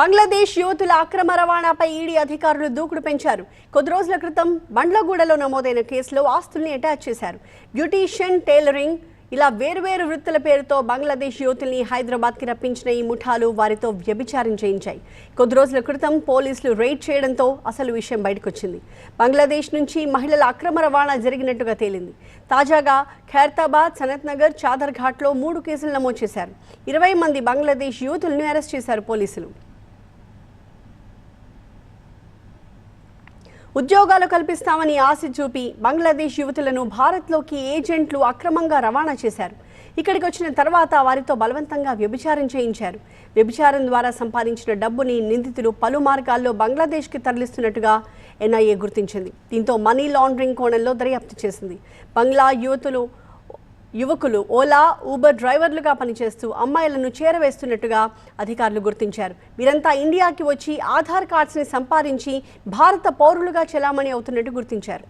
బంగ్లాదేశ్ యువతుల అక్రమ రవాణాపై ఈడీ అధికారులు దూకుడు పెంచారు. కొద్ది రోజుల క్రితం బండ్లగూడలో నమోదైన కేసులో ఆస్తుల్ని అటాచ్ చేశారు. బ్యూటీషియన్ టైలరింగ్ ఇలా వేరువేరు వృత్తుల పేరుతో బంగ్లాదేశ్ యువతుల్ని హైదరాబాద్కి రప్పించిన ఈ ముఠాలు వారితో వ్యభిచారం చేయించాయి. కొద్ది రోజుల క్రితం పోలీసులు రైడ్ చేయడంతో అసలు విషయం బయటకొచ్చింది. బంగ్లాదేశ్ నుంచి మహిళల అక్రమ రవాణా జరిగినట్టుగా తేలింది. తాజాగా ఖైరతాబాద్ సనత్ నగర్ చాదర్ ఘాట్లో మూడు కేసులు నమోదు చేశారు. ఇరవై మంది బంగ్లాదేశ్ యువతులను అరెస్ట్ చేశారు పోలీసులు. ఉద్యోగాలు కల్పిస్తామని ఆశ చూపి బంగ్లాదేశ్ యువతులను భారత్లోకి ఏజెంట్లు అక్రమంగా రవాణా చేశారు. ఇక్కడికి వచ్చిన తర్వాత వారితో బలవంతంగా వ్యభిచారం చేయించారు. వ్యభిచారం ద్వారా సంపాదించిన డబ్బుని నిందితులు పలు మార్గాల్లో బంగ్లాదేశ్కి తరలిస్తున్నట్టుగా ఎన్ఐఏ గుర్తించింది. దీంతో మనీ లాండరింగ్ కోణంలో దర్యాప్తు చేసింది. బంగ్లా యువతులు యువకులు ఓలా ఊబర్ డ్రైవర్లుగా పనిచేస్తూ అమ్మాయిలను చేరవేస్తున్నట్టుగా అధికారులు గుర్తించారు. వీరంతా ఇండియాకి వచ్చి ఆధార్ కార్డ్స్ని సంపాదించి భారత పౌరులుగా చెలామణి అవుతున్నట్టు గుర్తించారు.